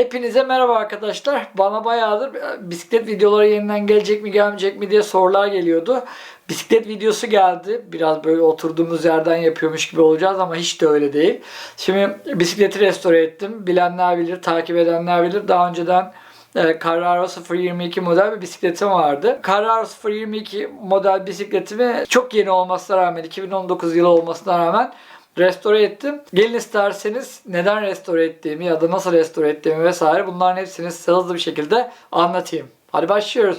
Hepinize merhaba arkadaşlar. Bana bayağıdır e, bisiklet videoları yeniden gelecek mi gelmeyecek mi diye sorular geliyordu. Bisiklet videosu geldi. Biraz böyle oturduğumuz yerden yapıyormuş gibi olacağız ama hiç de öyle değil. Şimdi bisikleti restore ettim. Bilenler bilir, takip edenler bilir. Daha önceden e, Carraro 022 model bir bisikletim vardı. Carraro 022 model bisikletimi çok yeni olmasına rağmen 2019 yılı olmasına rağmen restore ettim. Gelin isterseniz neden restore ettiğimi ya da nasıl restore ettiğimi vesaire bunların hepsini size hızlı bir şekilde anlatayım. Hadi başlıyoruz.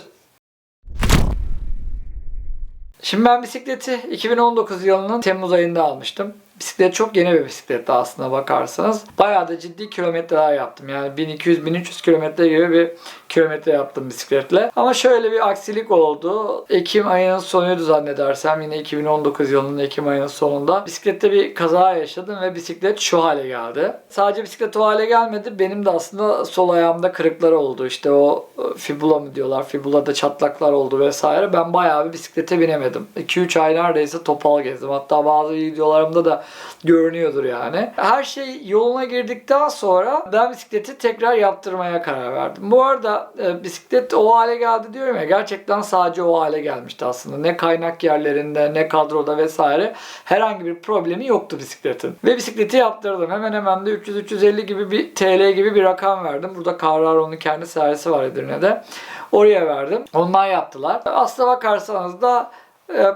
Şimdi ben bisikleti 2019 yılının Temmuz ayında almıştım. Bisiklet çok yeni bir bisikletti aslında bakarsanız. Bayağı da ciddi kilometreler yaptım. Yani 1200-1300 kilometre gibi bir kilometre yaptım bisikletle. Ama şöyle bir aksilik oldu. Ekim ayının sonuydu zannedersem. Yine 2019 yılının Ekim ayının sonunda. Bisiklette bir kaza yaşadım ve bisiklet şu hale geldi. Sadece bisiklet o hale gelmedi. Benim de aslında sol ayağımda kırıklar oldu. İşte o e, fibula mı diyorlar. Fibulada çatlaklar oldu vesaire. Ben bayağı bir bisiklete binemedim. 2-3 ay neredeyse topal gezdim. Hatta bazı videolarımda da görünüyordur yani. Her şey yoluna girdikten sonra ben bisikleti tekrar yaptırmaya karar verdim. Bu arada e, bisiklet o hale geldi diyorum ya gerçekten sadece o hale gelmişti aslında. Ne kaynak yerlerinde ne kadroda vesaire herhangi bir problemi yoktu bisikletin. Ve bisikleti yaptırdım. Hemen hemen de 300-350 gibi bir TL gibi bir rakam verdim. Burada Carraro'nun kendi servisi var Edirne'de. Oraya verdim. Onlar yaptılar. Aslına bakarsanız da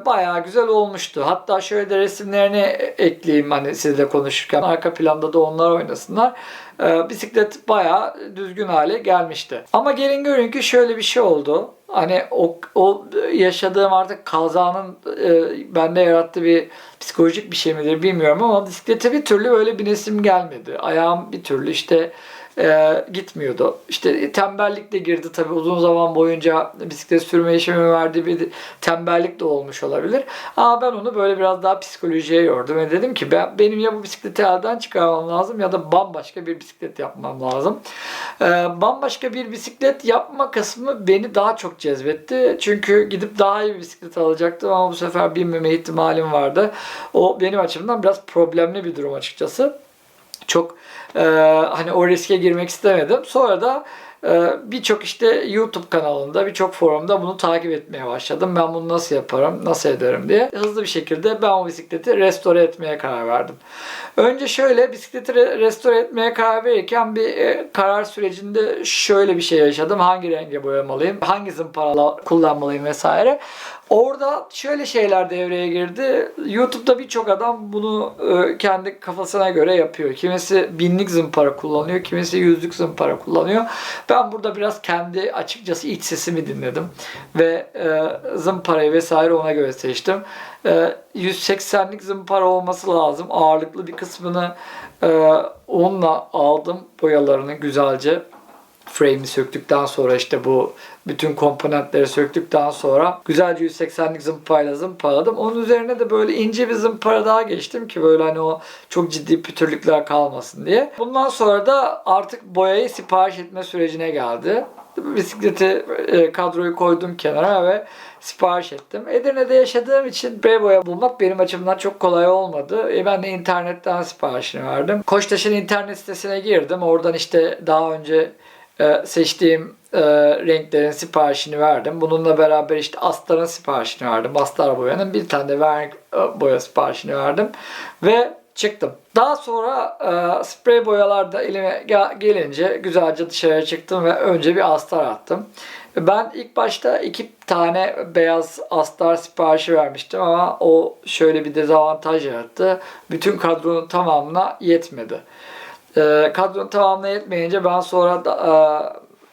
bayağı güzel olmuştu. Hatta şöyle de resimlerini ekleyeyim hani sizle konuşurken. Arka planda da onlar oynasınlar. E, bisiklet bayağı düzgün hale gelmişti. Ama gelin görün ki şöyle bir şey oldu. Hani o, o yaşadığım artık kazanın e, bende yarattığı bir psikolojik bir şey midir bilmiyorum ama bisiklete bir türlü böyle bir nesim gelmedi. Ayağım bir türlü işte e, gitmiyordu. İşte tembellik de girdi tabii uzun zaman boyunca bisiklet sürme işimi verdiği bir tembellik de olmuş olabilir. Ama ben onu böyle biraz daha psikolojiye yordum ve dedim ki ben benim ya bu bisikleti elden çıkarmam lazım ya da bambaşka bir bisiklet yapmam lazım. E, bambaşka bir bisiklet yapma kısmı beni daha çok cezbetti. Çünkü gidip daha iyi bir bisiklet alacaktım ama bu sefer binmeme ihtimalim vardı. O benim açımdan biraz problemli bir durum açıkçası çok e, hani o riske girmek istemedim. Sonra da birçok işte YouTube kanalında, birçok forumda bunu takip etmeye başladım. Ben bunu nasıl yaparım, nasıl ederim diye. Hızlı bir şekilde ben o bisikleti restore etmeye karar verdim. Önce şöyle bisikleti re- restore etmeye karar verirken bir e, karar sürecinde şöyle bir şey yaşadım. Hangi renge boyamalıyım, hangi zımparalar kullanmalıyım vesaire. Orada şöyle şeyler devreye girdi. YouTube'da birçok adam bunu e, kendi kafasına göre yapıyor. Kimisi binlik zımpara kullanıyor, kimisi yüzlük zımpara kullanıyor. Ben burada biraz kendi açıkçası iç sesimi dinledim ve e, zımparayı vesaire ona göre seçtim. E, 180'lik zımpara olması lazım. Ağırlıklı bir kısmını e, onunla aldım boyalarını güzelce frame'i söktükten sonra işte bu bütün komponentleri söktükten sonra güzelce 180'lik zımparayla zımparaladım. Onun üzerine de böyle ince bir zımpara daha geçtim ki böyle hani o çok ciddi pütürlükler kalmasın diye. Bundan sonra da artık boyayı sipariş etme sürecine geldi. Bisikleti e, kadroyu koydum kenara ve sipariş ettim. Edirne'de yaşadığım için B boya bulmak benim açımdan çok kolay olmadı. E ben de internetten siparişini verdim. Koçtaş'ın internet sitesine girdim. Oradan işte daha önce e, seçtiğim e, renklerin siparişini verdim. Bununla beraber işte astarın siparişini verdim. Astar boyanın bir tane de vernik e, boya siparişini verdim. Ve çıktım. Daha sonra e, sprey boyalar da elime gel- gelince güzelce dışarıya çıktım ve önce bir astar attım. Ben ilk başta iki tane beyaz astar siparişi vermiştim ama o şöyle bir dezavantaj yarattı. Bütün kadronun tamamına yetmedi. E, kadronun tamamına yetmeyince ben sonra da, e,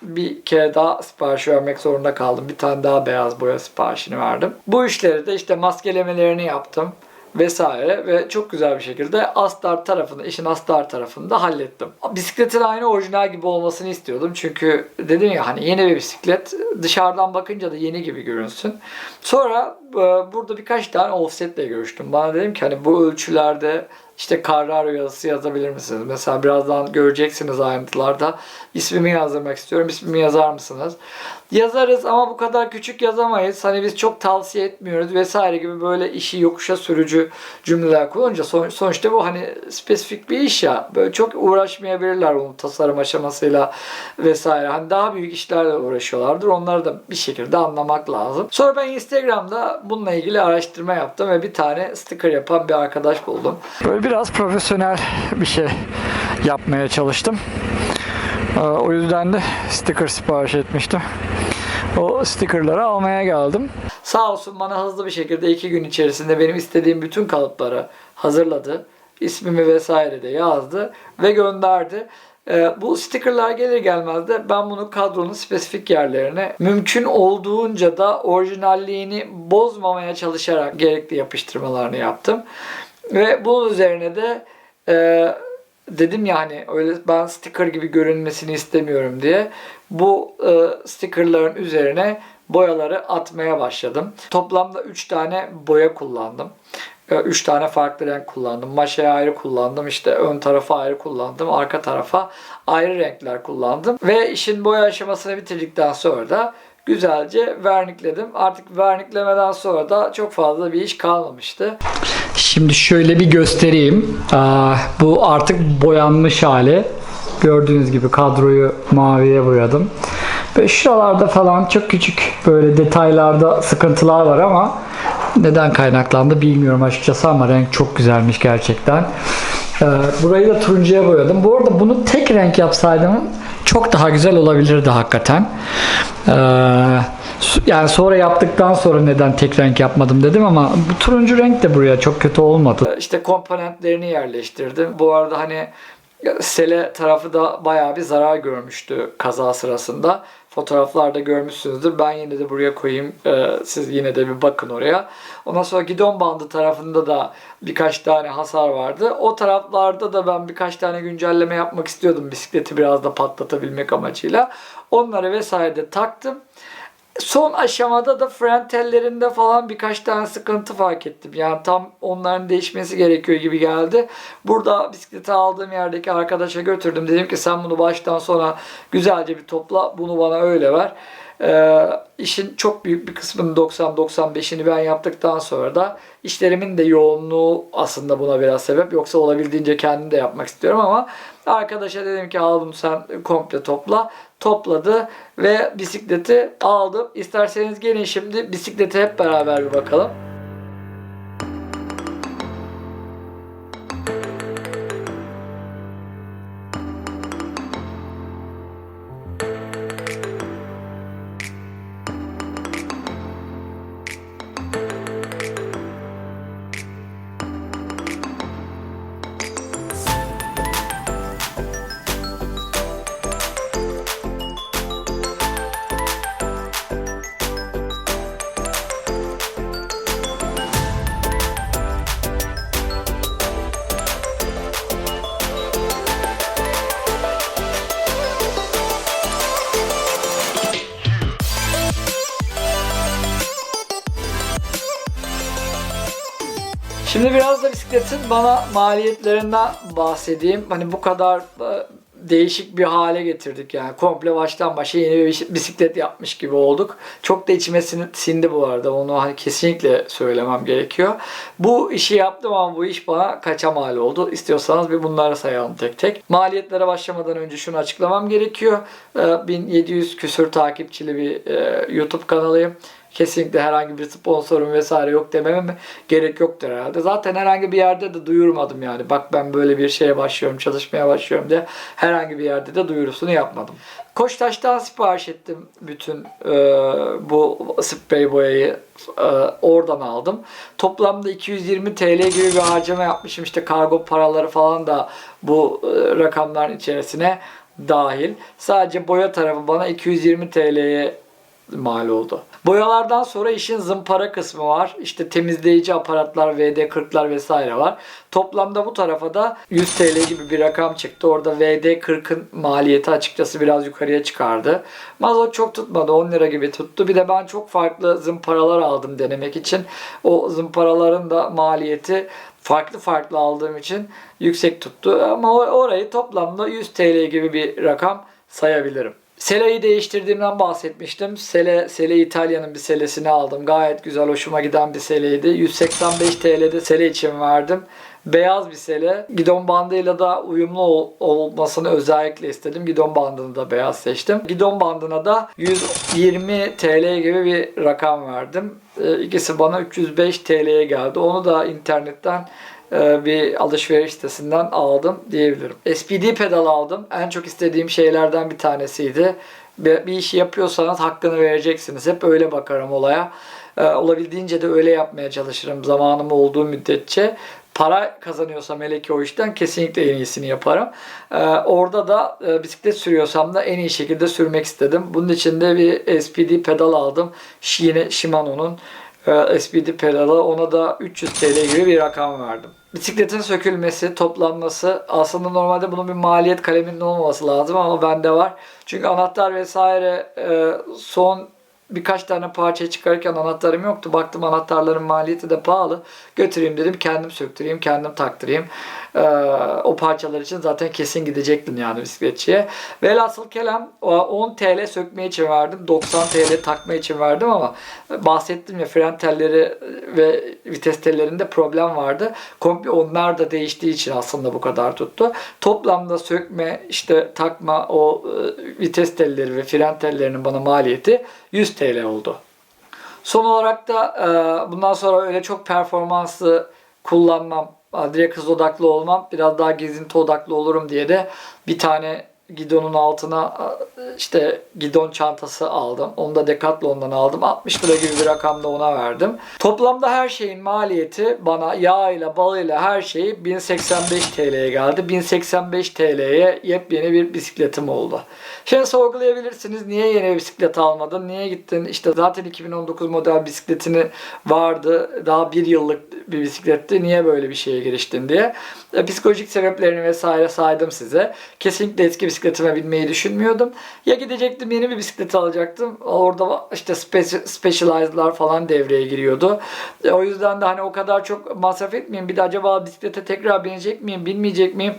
bir kere daha sipariş vermek zorunda kaldım. Bir tane daha beyaz boya siparişini verdim. Bu işleri de işte maskelemelerini yaptım vesaire ve çok güzel bir şekilde astar tarafını, işin astar tarafını da hallettim. Bisikletin aynı orijinal gibi olmasını istiyordum. Çünkü dedim ya hani yeni bir bisiklet dışarıdan bakınca da yeni gibi görünsün. Sonra e, burada birkaç tane offsetle görüştüm. Bana dedim ki hani bu ölçülerde işte Carraro yazısı yazabilir misiniz? Mesela birazdan göreceksiniz ayrıntılarda. İsmimi yazdırmak istiyorum. İsmimi yazar mısınız? Yazarız ama bu kadar küçük yazamayız. Hani biz çok tavsiye etmiyoruz vesaire gibi böyle işi yokuşa sürücü cümleler kullanınca son- sonuçta bu hani spesifik bir iş ya. Böyle çok uğraşmayabilirler onun tasarım aşamasıyla vesaire. Hani daha büyük işlerle uğraşıyorlardır. Onları da bir şekilde anlamak lazım. Sonra ben Instagram'da bununla ilgili araştırma yaptım ve bir tane sticker yapan bir arkadaş buldum. Böyle biraz profesyonel bir şey yapmaya çalıştım. Ee, O yüzden de sticker sipariş etmiştim. O stickerları almaya geldim. Sağ olsun bana hızlı bir şekilde iki gün içerisinde benim istediğim bütün kalıpları hazırladı. İsmimi vesaire de yazdı ve gönderdi. Ee, bu stickerlar gelir gelmez de ben bunu kadronun spesifik yerlerine mümkün olduğunca da orijinalliğini bozmamaya çalışarak gerekli yapıştırmalarını yaptım. Ve bunun üzerine de e, dedim ya hani öyle ben sticker gibi görünmesini istemiyorum diye bu e, stickerların üzerine boyaları atmaya başladım. Toplamda 3 tane boya kullandım. 3 tane farklı renk kullandım. Maşaya ayrı kullandım. işte ön tarafa ayrı kullandım. Arka tarafa ayrı renkler kullandım. Ve işin boya aşamasını bitirdikten sonra da güzelce vernikledim. Artık verniklemeden sonra da çok fazla bir iş kalmamıştı. Şimdi şöyle bir göstereyim. Bu artık boyanmış hali. Gördüğünüz gibi kadroyu maviye boyadım. Ve şuralarda falan çok küçük böyle detaylarda sıkıntılar var ama neden kaynaklandı bilmiyorum açıkçası ama renk çok güzelmiş gerçekten. Ee, burayı da turuncuya boyadım. Bu arada bunu tek renk yapsaydım çok daha güzel olabilirdi hakikaten. Ee, yani sonra yaptıktan sonra neden tek renk yapmadım dedim ama bu turuncu renk de buraya çok kötü olmadı. İşte komponentlerini yerleştirdim. Bu arada hani Sele tarafı da bayağı bir zarar görmüştü kaza sırasında. Fotoğraflarda görmüşsünüzdür. Ben yine de buraya koyayım. Ee, siz yine de bir bakın oraya. Ondan sonra gidon bandı tarafında da birkaç tane hasar vardı. O taraflarda da ben birkaç tane güncelleme yapmak istiyordum. Bisikleti biraz da patlatabilmek amacıyla. Onları vesaire de taktım. Son aşamada da fren tellerinde falan birkaç tane sıkıntı fark ettim. Yani tam onların değişmesi gerekiyor gibi geldi. Burada bisikleti aldığım yerdeki arkadaşa götürdüm. Dedim ki sen bunu baştan sona güzelce bir topla. Bunu bana öyle ver. Ee, işin çok büyük bir kısmını 90-95'ini ben yaptıktan sonra da işlerimin de yoğunluğu aslında buna biraz sebep. Yoksa olabildiğince kendim de yapmak istiyorum ama arkadaşa dedim ki al bunu sen komple topla. Topladı ve bisikleti aldım. İsterseniz gelin şimdi bisiklete hep beraber bir bakalım. Şimdi biraz da bisikletin bana maliyetlerinden bahsedeyim. Hani bu kadar e, değişik bir hale getirdik yani. Komple baştan başa yeni bir bis- bisiklet yapmış gibi olduk. Çok da içime sin- sindi bu arada. Onu hani kesinlikle söylemem gerekiyor. Bu işi yaptım ama bu iş bana kaça mal oldu? İstiyorsanız bir bunları sayalım tek tek. Maliyetlere başlamadan önce şunu açıklamam gerekiyor. Ee, 1700 küsür takipçili bir e, YouTube kanalıyım. Kesinlikle herhangi bir sponsorum vesaire yok dememe gerek yoktur herhalde. Zaten herhangi bir yerde de duyurmadım yani. Bak ben böyle bir şeye başlıyorum, çalışmaya başlıyorum diye herhangi bir yerde de duyurusunu yapmadım. Koçtaş'tan sipariş ettim bütün e, bu sprey boyayı e, oradan aldım. Toplamda 220 TL gibi bir harcama yapmışım. İşte kargo paraları falan da bu e, rakamların içerisine dahil. Sadece boya tarafı bana 220 TL'ye mal oldu. Boyalardan sonra işin zımpara kısmı var. İşte temizleyici aparatlar, VD40'lar vesaire var. Toplamda bu tarafa da 100 TL gibi bir rakam çıktı. Orada VD40'ın maliyeti açıkçası biraz yukarıya çıkardı. Mazot çok tutmadı. 10 lira gibi tuttu. Bir de ben çok farklı zımparalar aldım denemek için. O zımparaların da maliyeti farklı farklı aldığım için yüksek tuttu. Ama orayı toplamda 100 TL gibi bir rakam sayabilirim. Seleyi değiştirdiğimden bahsetmiştim. Sele, Sele İtalya'nın bir selesini aldım. Gayet güzel, hoşuma giden bir seleydi. 185 TL'de sele için verdim. Beyaz bir sele. Gidon bandıyla da uyumlu ol- olmasını özellikle istedim. Gidon bandını da beyaz seçtim. Gidon bandına da 120 TL gibi bir rakam verdim. Ee, İkisi bana 305 TL'ye geldi. Onu da internetten e, bir alışveriş sitesinden aldım diyebilirim. SPD pedal aldım. En çok istediğim şeylerden bir tanesiydi. Bir, bir işi yapıyorsanız hakkını vereceksiniz. Hep öyle bakarım olaya. E, olabildiğince de öyle yapmaya çalışırım zamanım olduğu müddetçe. Para kazanıyorsam hele ki o işten kesinlikle en iyisini yaparım. E, orada da e, bisiklet sürüyorsam da en iyi şekilde sürmek istedim. Bunun için de bir SPD pedal aldım. Yine Shimano'nun e, SPD pedalı ona da 300 TL gibi bir rakam verdim. Bisikletin sökülmesi, toplanması aslında normalde bunun bir maliyet kaleminin olmaması lazım ama bende var. Çünkü anahtar vesaire e, son birkaç tane parça çıkarırken anahtarım yoktu. Baktım anahtarların maliyeti de pahalı. Götüreyim dedim kendim söktüreyim, kendim taktırayım. Ee, o parçalar için zaten kesin gidecektim yani bisikletçiye. Velhasıl kelam o 10 TL sökme için verdim. 90 TL takma için verdim ama bahsettim ya fren telleri ve vites tellerinde problem vardı. Komple onlar da değiştiği için aslında bu kadar tuttu. Toplamda sökme, işte takma o e, vites telleri ve fren tellerinin bana maliyeti 100 TL oldu. Son olarak da e, bundan sonra öyle çok performanslı kullanmam, direkt hız odaklı olmam, biraz daha gezinti odaklı olurum diye de bir tane gidonun altına işte gidon çantası aldım. Onu da Decathlon'dan aldım. 60 lira gibi bir rakamda ona verdim. Toplamda her şeyin maliyeti bana yağıyla, balıyla her şeyi 1085 TL'ye geldi. 1085 TL'ye yepyeni bir bisikletim oldu. Şimdi sorgulayabilirsiniz. Niye yeni bir bisiklet almadın? Niye gittin? İşte zaten 2019 model bisikletini vardı. Daha bir yıllık bir bisikletti. Niye böyle bir şeye giriştin diye. E, psikolojik sebeplerini vesaire saydım size. Kesinlikle eski bisikletime binmeyi düşünmüyordum. Ya gidecektim yeni bir bisiklet alacaktım. Orada işte speci- Specialized'lar falan devreye giriyordu. E, o yüzden de hani o kadar çok masraf etmeyeyim. Bir de acaba bisiklete tekrar binecek miyim, binmeyecek miyim?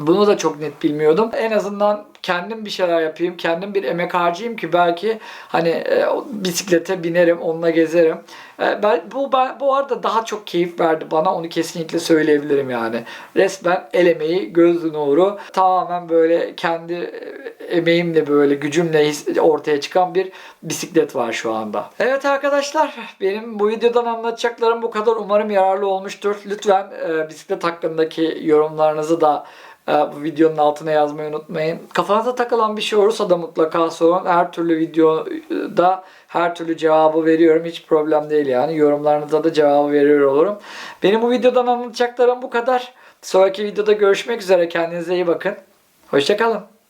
Bunu da çok net bilmiyordum. En azından kendim bir şeyler yapayım, kendim bir emek harcayayım ki belki hani e, bisiklete binerim, onunla gezerim. E, ben bu ben, bu arada daha çok keyif verdi bana. Onu kesinlikle söyleyebilirim yani. Resmen el emeği, göz nuru tamamen böyle kendi e, emeğimle böyle gücümle ortaya çıkan bir bisiklet var şu anda. Evet arkadaşlar benim bu videodan anlatacaklarım bu kadar. Umarım yararlı olmuştur. Lütfen e, bisiklet hakkındaki yorumlarınızı da bu videonun altına yazmayı unutmayın. Kafanıza takılan bir şey olursa da mutlaka sorun. Her türlü videoda her türlü cevabı veriyorum. Hiç problem değil yani. Yorumlarınıza da cevabı veriyor olurum. Benim bu videodan anlatacaklarım bu kadar. Sonraki videoda görüşmek üzere. Kendinize iyi bakın. Hoşçakalın.